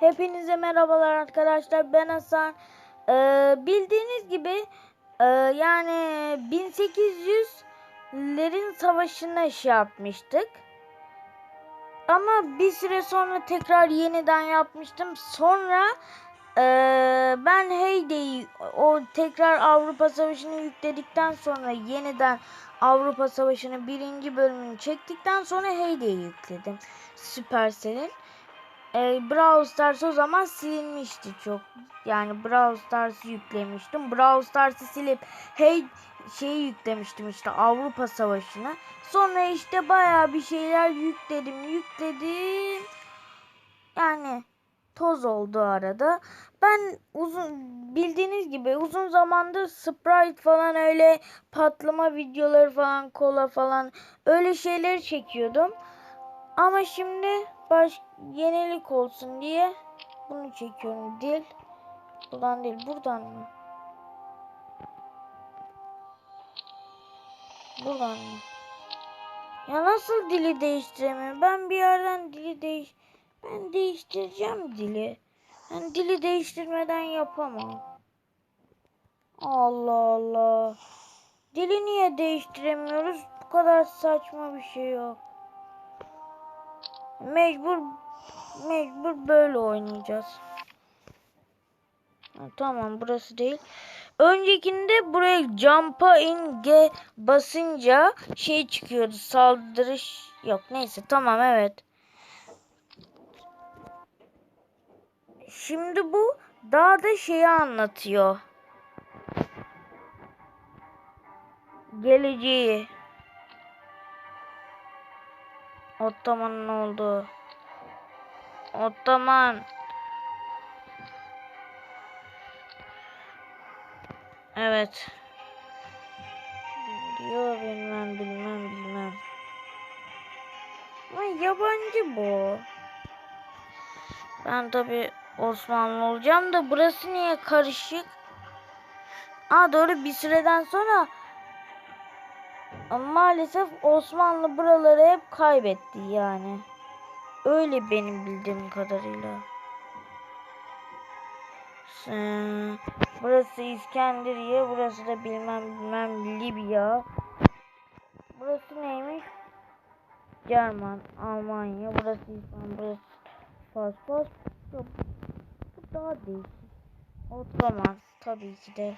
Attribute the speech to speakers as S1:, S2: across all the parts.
S1: Hepinize merhabalar arkadaşlar. Ben Hasan. Ee, bildiğiniz gibi e, yani 1800'lerin savaşına şey yapmıştık. Ama bir süre sonra tekrar yeniden yapmıştım. Sonra e, ben Heyday o tekrar Avrupa Savaşı'nı yükledikten sonra yeniden Avrupa Savaşı'nın birinci bölümünü çektikten sonra Heyday'i yükledim. Supercell'in. E, Brawl Stars o zaman silinmişti çok. Yani Brawl Stars'ı yüklemiştim. Brawl Stars'ı silip hey şeyi yüklemiştim işte Avrupa Savaşı'na. Sonra işte bayağı bir şeyler yükledim, yükledim. Yani toz oldu arada. Ben uzun bildiğiniz gibi uzun zamandır Sprite falan öyle patlama videoları falan kola falan öyle şeyleri çekiyordum. Ama şimdi baş yenilik olsun diye bunu çekiyorum. Dil buradan değil buradan mı? Buradan mı? Ya nasıl dili değiştiremiyorum? Ben bir yerden dili değiş ben değiştireceğim dili. Ben dili değiştirmeden yapamam. Allah Allah. Dili niye değiştiremiyoruz? Bu kadar saçma bir şey yok. Mecbur mecbur böyle oynayacağız. Tamam burası değil. Öncekinde buraya jumpa in G basınca şey çıkıyordu. Saldırış yok neyse tamam evet. Şimdi bu daha da şeyi anlatıyor. Geleceği. Ottoman'ın olduğu. Ottoman. Evet. Diyor bilmem bilmem bilmem. Ama yabancı bu. Ben tabi Osmanlı olacağım da burası niye karışık? Aa doğru bir süreden sonra maalesef Osmanlı buraları hep kaybetti yani. Öyle benim bildiğim kadarıyla. Ee, Burası İskenderiye, burası da bilmem bilmem Libya. Burası neymiş? Cerman, Almanya, burası İspan, burası Fas, Fas. Bu daha değişik. Ottoman tabii ki de.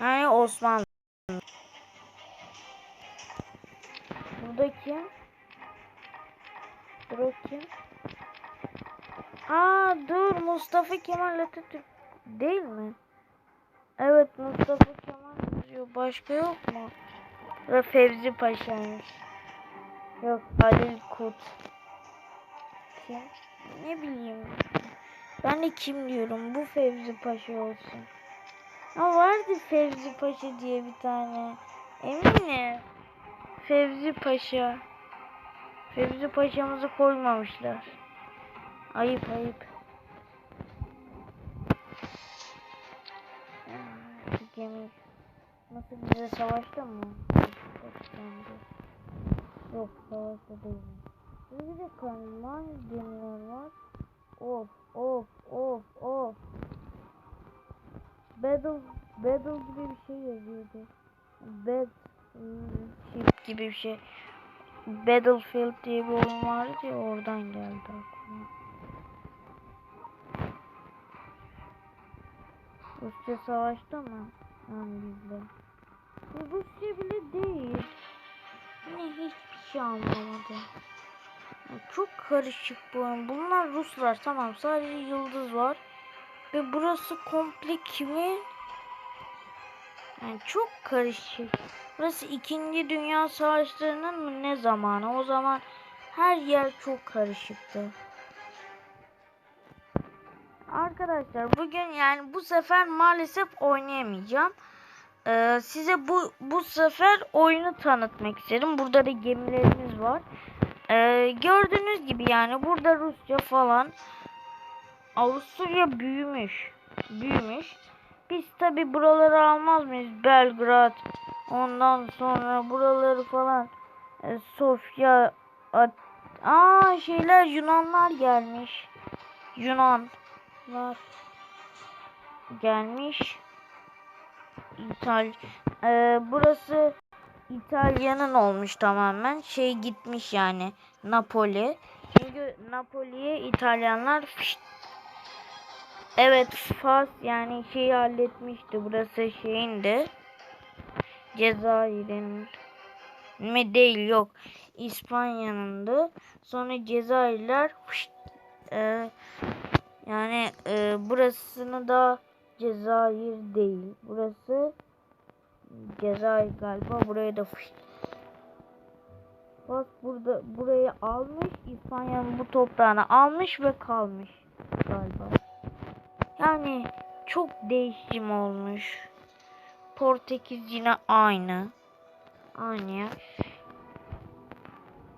S1: Yani Osmanlı. Burada kim? Aa dur Mustafa Kemal Atatürk değil mi? Evet Mustafa Kemal yazıyor. Başka yok mu? Ve Fevzi Paşa'ymış. Yok Halil Kut. Kim? Ne bileyim. Ben de kim diyorum. Bu Fevzi Paşa olsun. Ama vardı Fevzi Paşa diye bir tane. Eminim. Fevzi Paşa. Fevzi Paşa'mızı koymamışlar. Ayıp ayıp. Gemi nasıl bize savaşta mı? Yok savaşta değil. Bir de kanman gemiler var. Of of of of. Battle Battle gibi bir şey yazıyordu. Bad ship gibi bir şey. Battlefield diye bir oyun vardı ya oradan geldi aklıma. Rusya savaşta mı? Yani bizle. Bu Rusya bile değil. Yine hiçbir şey anlamadım. Çok karışık bu oyun. Bunlar Ruslar tamam sadece yıldız var. Ve burası komple kimin? Yani çok karışık. Burası 2. Dünya Savaşları'nın mı ne zamanı? O zaman her yer çok karışıktı. Arkadaşlar bugün yani bu sefer maalesef oynayamayacağım. Ee, size bu bu sefer oyunu tanıtmak istedim. Burada da gemilerimiz var. Ee, gördüğünüz gibi yani burada Rusya falan Avusturya büyümüş. Büyümüş. Biz tabi buraları almaz mıyız? Belgrad. Ondan sonra buraları falan e, Sofya Aa şeyler Yunanlar gelmiş. Yunanlar gelmiş. İtal Ee, burası İtalya'nın olmuş tamamen. Şey gitmiş yani Napoli. Çünkü Napoli'ye İtalyanlar fışt. Evet Fas yani şeyi halletmişti. Burası şeyindi. Cezayir'in mi değil yok. İspanya'nındı. Sonra Cezayirler fışt, e, yani e, burasını da Cezayir değil. Burası Cezayir galiba. Buraya da fışt. Bak burada burayı almış. İspanya'nın bu toprağını almış ve kalmış galiba. Yani çok değişim olmuş. Portekiz yine aynı. Aynı ya.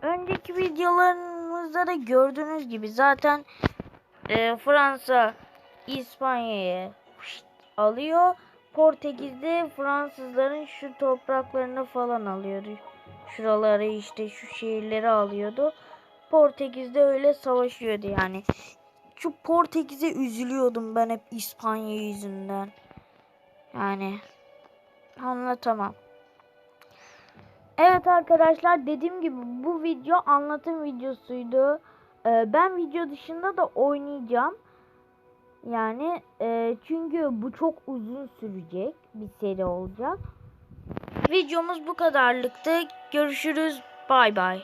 S1: Önceki videolarımızda da gördüğünüz gibi zaten e, Fransa İspanya'yı alıyor. Portekiz'de Fransızların şu topraklarını falan alıyordu. Şuraları işte şu şehirleri alıyordu. Portekiz'de öyle savaşıyordu yani. Şu Portekiz'e üzülüyordum ben hep İspanya yüzünden. Yani anlatamam. Evet arkadaşlar dediğim gibi bu video anlatım videosuydu. Ee, ben video dışında da oynayacağım. Yani e, çünkü bu çok uzun sürecek bir seri olacak. Videomuz bu kadarlıktı. Görüşürüz. Bay bay.